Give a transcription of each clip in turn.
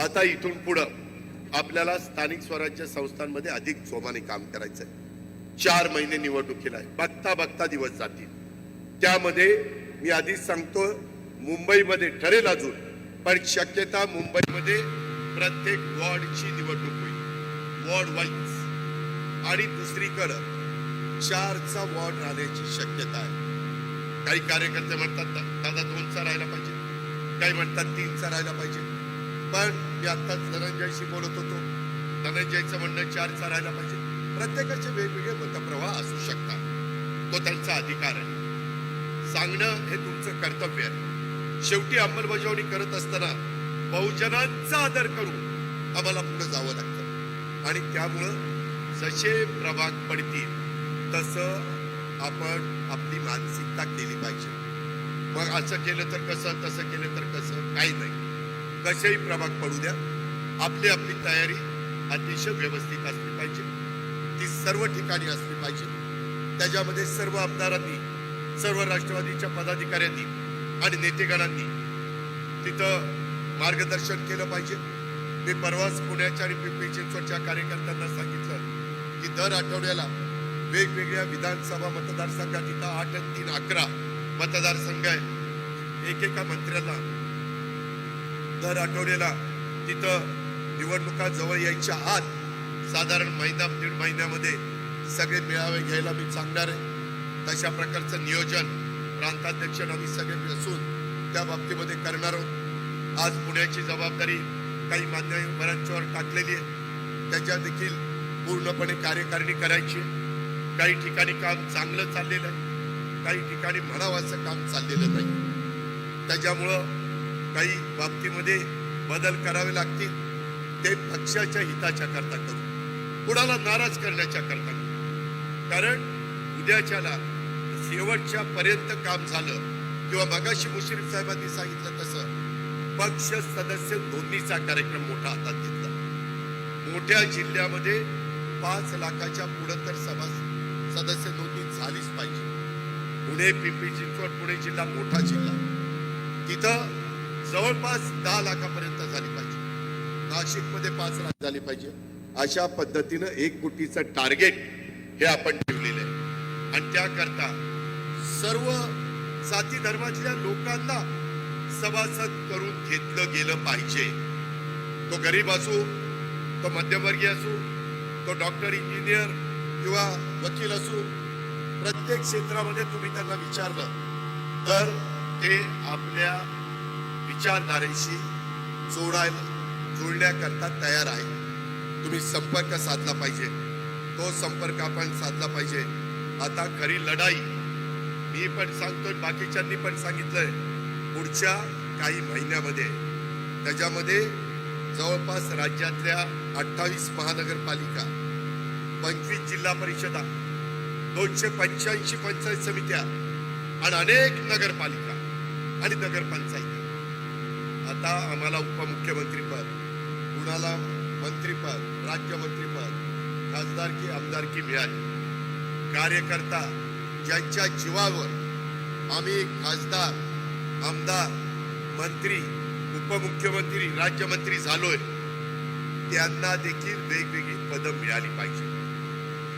आता इथून पुढं आपल्याला स्थानिक स्वराज्य संस्थांमध्ये अधिक जोमाने काम करायचंय. चार महिने निवडणुकीला आहे. बघता बघता दिवस जातील. त्यामध्ये मी आधीच सांगतो मुंबईमध्ये ठरेल अजून पण शक्यता मुंबईमध्ये प्रत्येक वॉर्डची निवडणूक होईल. Ward wise. आणि दुसरीकडं चारचा वॉर्ड राहण्याची शक्यता आहे. काही कार्यकर्ते म्हणतात दादा दोनचा राहायला पाहिजे. काही म्हणतात तीनचा राहायला पाहिजे. पण मी आत्ताच धनंजयशी बोलत होतो. धनंजयचं म्हणणं चार राहायला पाहिजे. प्रत्येकाचे वेगवेगळे मतप्रवाह असू शकतात. तो त्यांचा अधिकार आहे. सांगणं हे तुमचं कर्तव्य आहे. शेवटी अंमलबजावणी करत असताना बहुजनांचा आदर करून आम्हाला पुढे जावं लागतं. आणि त्यामुळं जसे प्रभाग पडतील तसं आपण आपली मानसिकता केली पाहिजे. मग असं केलं तर कसं तसं केलं तर कसं? काही नाही. कसेही प्रभाग पडू द्या. आपली आपली तयारी अतिशय व्यवस्थित असली पाहिजे. ती सर्व ठिकाणी असली पाहिजे. त्याच्यामध्ये सर्व आमदारांनी सर्व राष्ट्रवादीच्या पदाधिकाऱ्यांनी आणि नेतेगणांनी तिथं मार्गदर्शन केलं पाहिजे. मी परवाच पुण्याच्या आणि पिंपरी चिंचवडच्या कार्यकर्त्यांना सांगितलं की दर आठवड्याला वेगवेगळ्या विधानसभा मतदारसंघात तिथं आठ आणि तीन अकरा मतदारसंघ आहे एकेका मंत्र्याला दर आठवड्याला तिथं निवडणुका जवळ यायच्या आत साधारण महिना दीड महिन्यामध्ये सगळे मेळावे घ्यायला मी सांगणार आहे. तशा प्रकारचं नियोजन प्रांताध्यक्ष आम्ही सगळे असून त्या बाबतीमध्ये करणार आहोत. आज पुण्याची जबाबदारी काही मान्यवरांच्यावर टाकलेली आहे. त्याच्या देखील पूर्णपणे कार्यकारिणी करायची काही ठिकाणी काम चांगलं चाललेलं आहे. काही ठिकाणी म्हणावं असं काम चाललेलं नाही. त्याच्यामुळं काही बाबतीमध्ये बदल करावे लागतील ते पक्षाच्या हिताच्या करता करू. कुणाला नाराज करण्याच्या करता करू. कारण उद्याच्याला शेवटच्या पर्यंत काम झालं किंवा मगाशी मुश्रीफ साहेबांनी सांगितलं तसं पक्ष सदस्य नोंदणीचा कार्यक्रम मोठा हातात घेतला. मोठ्या जिल्ह्यामध्ये पाच लाखाच्या पुढं तर सभा सदस्य नोंदणी झालीच पाहिजे. पुणे पिंपरी चिंचवड पुणे जिल्हा मोठा जिल्हा. तिथं जवळपास दहा लाखापर्यंत झाली पाहिजे. नाशिकमध्ये पाच लाख झाली पाहिजे. अशा पद्धतीनं एक कोटीचं टार्गेट हे आपण ठेवलेलं आहे. आणि त्याकरता सर्व जाती धर्मातल्या लोकांना सभासद करून घेतलं गेलं पाहिजे. तो गरीब असो तो मध्यमवर्गीय असो तो डॉक्टर इंजिनियर किंवा वकील असो प्रत्येक क्षेत्रामध्ये तुम्ही त्यांना विचारलं तर ते आपल्या विचारधारेशी जोडायला जोडण्याकरता तयार आहे. तुम्ही संपर्क साधला पाहिजे. तो संपर्क आपण साधला पाहिजे. आता खरी लढाई. मी पण सांगतोय बाकीच्यांनी पण सांगितलंय. पुढच्या काही महिन्यामध्ये. त्याच्यामध्ये जवळपास राज्यातल्या अठ्ठावीस महानगरपालिका पंचवीस जिल्हा परिषदा दोनशे पंच्याऐंशी पंचायत समित्या आणि अनेक नगरपालिका आणि नगरपंचायत. आता आम्हाला उपमुख्यमंत्रीपद कुणाला मंत्रीपद राज्यमंत्रीपद खासदारकी आमदारकी मिळाली. कार्यकर्ता ज्यांच्या जीवावर आम्ही खासदार आमदार मंत्री उपमुख्यमंत्री राज्यमंत्री झालोय त्यांना देखील वेगवेगळी पदं मिळाली पाहिजे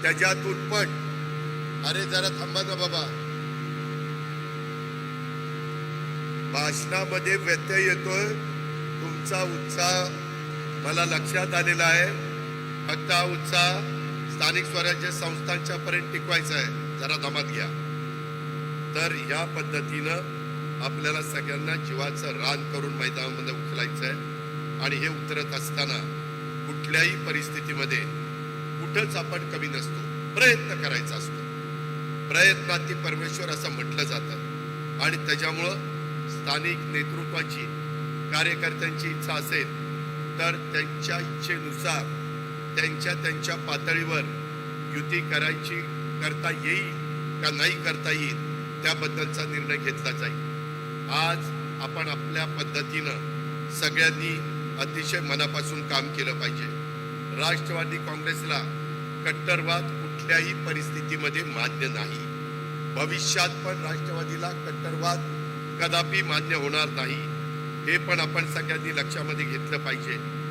त्याच्यातून पण अरे जरा थांबा ना बाबा. भाषणामध्ये व्यत्यय येतोय. तुमचा उत्साह मला लक्षात आलेला आहे. फक्त हा उत्साह स्थानिक स्वराज्य संस्थांच्या पर्यंत टिकवायचा आहे. जरा दमात घ्या. तर या पद्धतीनं आपल्याला सगळ्यांना जीवाचं रान करून मैदानामध्ये उचलायचं आहे आणि हे उतरत असताना कुठल्याही परिस्थितीमध्ये कुठंच आपण कमी नसतो. प्रयत्न करायचा असतो. प्रयत्नाती परमेश्वर असं म्हटलं जातं. आणि त्याच्यामुळं स्थानिक नेतृत्वाची कार्यकर्त्यांची इच्छा असेल तर त्यांच्या इच्छेनुसार त्यांच्या त्यांच्या पातळीवर युती करायची करता येईल का नाही करता येईल त्याबद्दलचा निर्णय घेतला जाईल. आज आपण आपल्या पद्धतीनं सगळ्यांनी अतिशय मनापासून काम केलं पाहिजे. राष्ट्रवादी काँग्रेसला कट्टरवाद कुठल्याही परिस्थितीमध्ये मान्य नाही. भविष्यात पण राष्ट्रवादीला कट्टरवाद कदापि मान्य होणार नाही. हे पण आपण सगळ्यांनी लक्षामध्ये घेतलं पाहिजे.